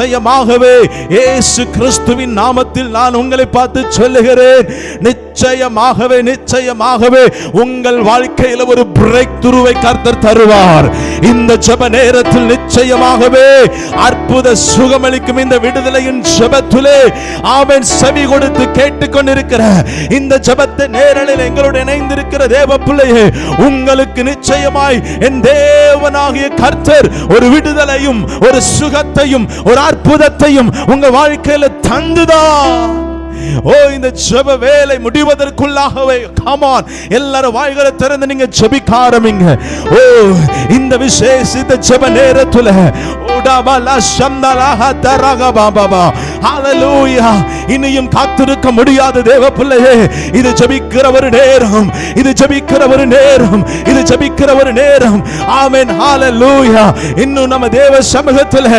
நிச்சயமாகவே இயேசு கிறிஸ்துவின் நாமத்தில் நான் உங்களை பார்த்து சொல்லுகிறேன் நிச்சயமாகவே நிச்சயமாகவே உங்கள் வாழ்க்கையில் ஒரு பிரேக் துருவை கர்த்தர் தருவார். இந்த ஜப நேரத்தில் நிச்சயமாகவே அற்புத சுகமளிக்கும் இந்த விடுதலையின் ஜபத்திலே அவன் செவி கொடுத்து கேட்டுக்கொண்டிருக்கிற இந்த ஜபத்தை நேரலில் எங்களோடு இணைந்திருக்கிற தேவ பிள்ளையே உங்களுக்கு நிச்சயமாய் என் தேவனாகிய கர்த்தர் ஒரு விடுதலையும் ஒரு சுகத்தையும் ஒரு அற்புதத்தையும் உங்க வாழ்க்கையில தந்துதான் ஓ இந்த ஜெப வேலை முடிவதற்குள்ளாகவே கமான் எல்லாரும் வாய்களை திறந்து நீங்க ஜெபிக்க ஆரம்பிங்க. ஓ இந்த விசேஷித்த ஜெப நேரத்துல உடபல சந்தலஹ தரக பாபா ஹalleluya. காத்திருக்க முடியாத தேவ பிள்ளையே இது ஜெபிக்கிற ஒரு நேரம். இது ஜெபிக்கிற ஒரு நேரம். இது ஜெபிக்கிற ஒரு நேரம். ஆமென் ஹalleluya. இன்னும் நம்ம தேவ சமூகத்தில்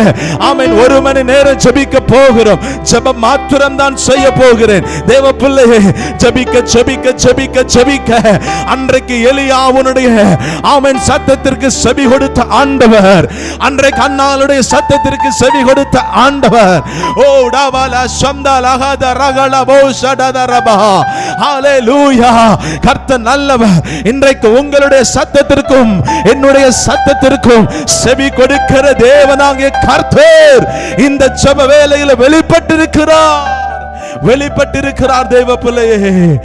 ஆமென் ஒரு மணி நேரம் ஜெபிக்க போகிறோம். ஜெபம் மாத்திரம் தான் செய்ய போகிறேன். தேவ பிள்ளையே ஜெபிக்க ஜெபிக்க ஜெபிக்க ஜெபிக்க. அன்றைக்கு எலியாவுனுடைய ஆமென் சத்தத்திற்கு செவி கொடுத்த ஆண்டவர். அன்றைக்கு அண்ணாளுடைய சத்தத்திற்கு செவி கொடுத்த ஆண்டவர். ஓ டபல சந்தலஹத ரகல போஷடதரபா ஹalleluya கர்த்தர் நல்லவர். இன்றைக்கு உங்களுடைய சத்தத்திற்கும் என்னுடைய சத்தத்திற்கும் செவி கொடுக்கிற தேவனாகிய கர்த்தர் இந்த ஜெப வேளையில வெளிப்பட்டிருக்கிறார். வெளிப்பட்டிருக்கிறார் தேவ பிள்ளையே.